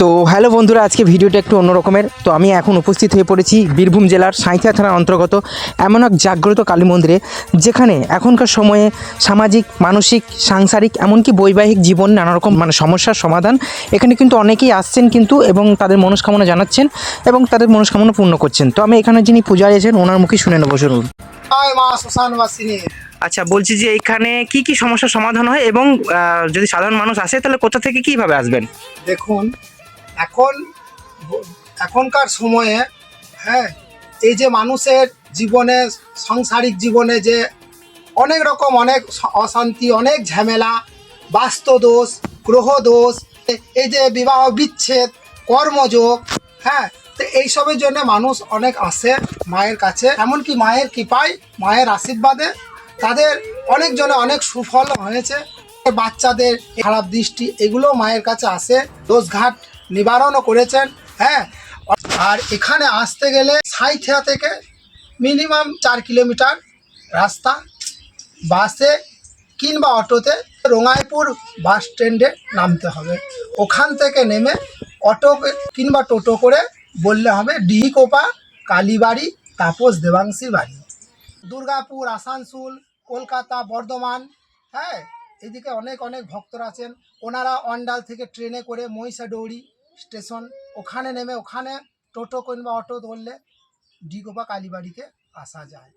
তো হ্যালো বন্ধুরা আজকে ভিডিওটা একটু অন্যরকমের। তো আমি এখন উপস্থিত হয়ে পড়েছি বীরভূম জেলার সাঁইথিয়া থানার অন্তর্গত এমন এক জাগ্রত কালী মন্দিরে যেখানে এখনকার সময়ে সামাজিক মানসিক সাংসারিক এমনকি বৈবাহিক জীবন নানারকম মানে সমস্যার সমাধান এখানে কিন্তু অনেকেই আসছেন কিন্তু এবং তাদের মনস্কামনা জানাচ্ছেন এবং তাদের মনস্কামনা পূর্ণ করছেন। তো আমি এখানে যিনি পূজারি আছেন ওনার মুখে শুনে নেব শুনুন। আচ্ছা বলছি যে এখানে কি কি সমস্যার সমাধান হয় এবং যদি সাধারণ মানুষ আসে তাহলে কোথা থেকে কীভাবে আসবেন? দেখুন এখন, এখনকার সময়ে হ্যাঁ এই যে মানুষের জীবনে, সাংসারিক জীবনে যে অনেক রকম অনেক অশান্তি, অনেক ঝামেলা বাস্তুদোষ গ্রহদোষ এই যে বিবাহ বিচ্ছেদ, কর্মযোগ হ্যাঁ তো এইসবের জন্য মানুষ অনেক আসে মায়ের কাছে। এমনকি মায়ের কৃপায়, মায়ের আশীর্বাদে তাদের অনেকজনে অনেক সুফল হয়েছে। বাচ্চাদের খারাপ দৃষ্টি, এগুলো মায়ের কাছে আসে। দোষঘাট নিবারণও করেছেন হ্যাঁ? আর এখানে আসতে গেলে সাইথিয়া থেকে মিনিমাম চার কিলোমিটার রাস্তা, বাসে কিংবা অটোতে রোঙাইপুর বাস স্ট্যান্ডে নামতে হবে। ওখান থেকে নেমে অটো কিংবা টোটো করে বললে হবে ডিহিকোপা, কালীবাড়ি, তাপস দেবাংশীর বাড়ি। দুর্গাপুর, আসানসোল, কলকাতা, বর্ধমান হ্যাঁ? এদিকে অনেক অনেক ভক্তরা আছেন। ওনারা অন্ডাল থেকে ট্রেনে করে মহিষাদৌড়ি স্টেশন ওখানে নেমে ওখানে টোটো কিংবা অটো ধরলে ডিগো বা কালীবাড়িকে আসা যায়।